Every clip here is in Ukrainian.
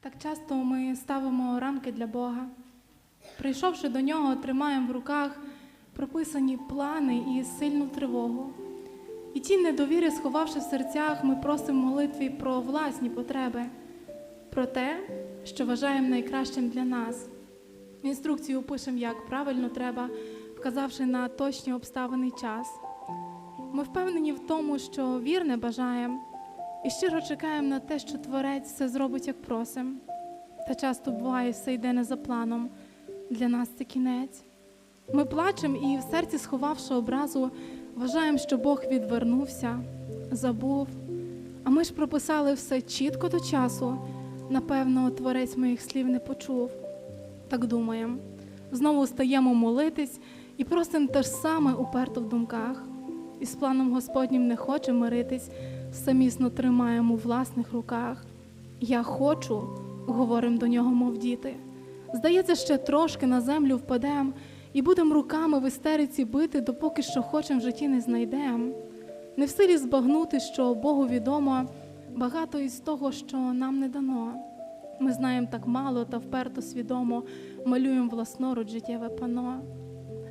Так часто ми ставимо рамки для Бога. Прийшовши до нього, тримаємо в руках прописані плани і сильну тривогу. І ті недовіри, сховавши в серцях, ми просимо молитві про власні потреби, про те, що вважаємо найкращим для нас. Інструкцію пишемо, як правильно треба, вказавши на точні обставини час. Ми впевнені в тому, що вірне бажаємо і щиро чекаємо на те, що Творець все зробить, як просим. Та часто буває, все йде не за планом. Для нас це кінець. Ми плачемо і в серці, сховавши образу, вважаємо, що Бог відвернувся, забув. А ми ж прописали все чітко до часу. Напевно, творець моїх слів не почув. Так думаємо. Знову стаємо молитись і просимо те ж саме уперто в думках. І з планом Господнім не хочемо миритись, все міцно тримаємо у власних руках. Я хочу, говоримо до нього, мов діти. Здається, ще трошки на землю впадем і будемо руками в істериці бити, допоки що хочемо в житті не знайдем. Не в силі збагнути, що Богу відомо багато із того, що нам не дано. Ми знаємо так мало та вперто свідомо малюємо власноруч життєве пано.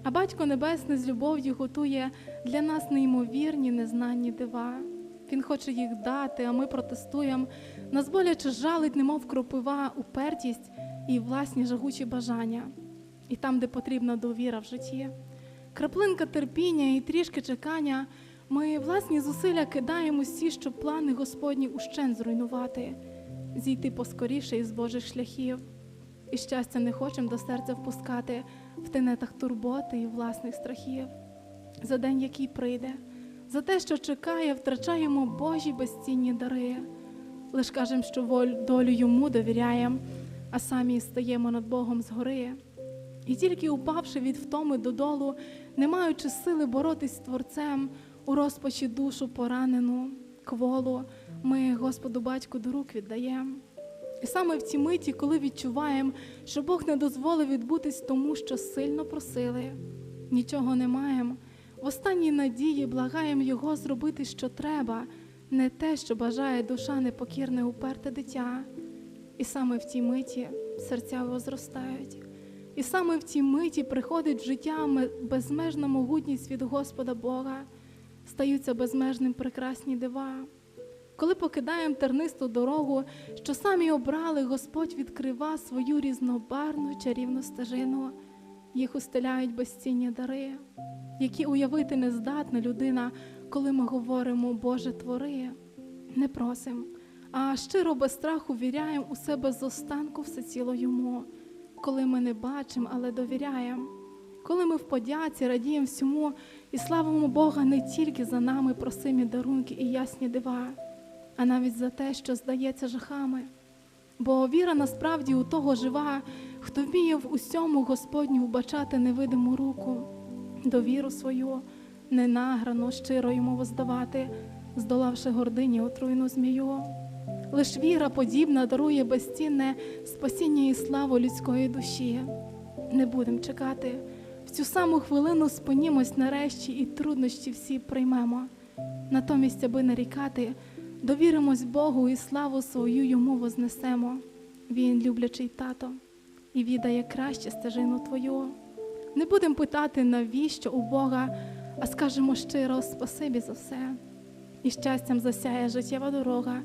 А Батько Небесний з любов'ю готує для нас неймовірні незнанні дива. Він хоче їх дати, а ми протестуємо. Нас боляче жалить, немов кропива, упертість і власні жагучі бажання. І там, де потрібна довіра в житті. Краплинка терпіння і трішки чекання, ми власні зусилля кидаємо всі, щоб плани Господні ущен зруйнувати, зійти поскоріше із Божих шляхів. І щастя не хочемо до серця впускати в тенетах турботи і власних страхів. За день, який прийде, за те, що чекає, втрачаємо Божі безцінні дари. Лиш кажемо, що долю йому довіряємо, а самі стаємо над Богом згори. І тільки упавши від втоми додолу, не маючи сили боротись з Творцем, у розпачі душу поранену, кволу, ми Господу Батьку до рук віддаємо. І саме в ці миті, коли відчуваємо, що Бог не дозволив відбутись тому, що сильно просили, нічого не маємо. В останній надії благаємо Його зробити, що треба, не те, що бажає душа непокірне уперте дитя. І саме в тій миті серця возростають. І саме в цій миті приходить життя безмежна могутність від Господа Бога, стаються безмежним прекрасні дива. Коли покидаємо тернисту дорогу, що самі обрали, Господь відкрива свою різнобарну чарівну стежину. Їх устеляють безцінні дари, які уявити не здатна людина, коли ми говоримо Боже твори. Не просим, а щиро без страху віряємо у себе з останку всеціло йому, коли ми не бачимо, але довіряємо. Коли ми в подяці радіємо всьому і славимо Бога не тільки за нами просимі дарунки і ясні дива, а навіть за те, що здається жахами. Бо віра насправді у того жива, хто вміє в усьому Господню вбачати невидиму руку, довіру свою, ненаграно, щиро йому воздавати, здолавши гордині отруйну змію. Лиш віра подібна дарує безцінне спасіння і славу людської душі. Не будемо чекати. В цю саму хвилину спинімось нарешті і труднощі всі приймемо. Натомість, аби нарікати, довіримось Богу і славу свою йому вознесемо. Він люблячий тато і віддає краще стежину твою. Не будемо питати, навіщо у Бога, а скажемо щиро спасибі за все. І щастям засяє життєва дорога,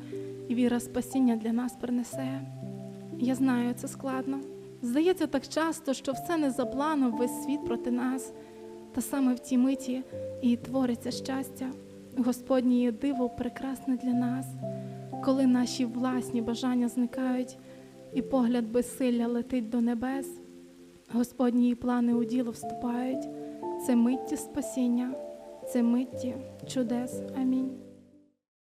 і віра спасіння для нас принесе. Я знаю, це складно. Здається так часто, що все не за планом, весь світ проти нас. Та саме в тій миті і твориться щастя. Господнє диво прекрасне для нас, коли наші власні бажання зникають, і погляд безсилля летить до небес. Господні плани у діло вступають. Це митті спасіння, це митті чудес. Амінь.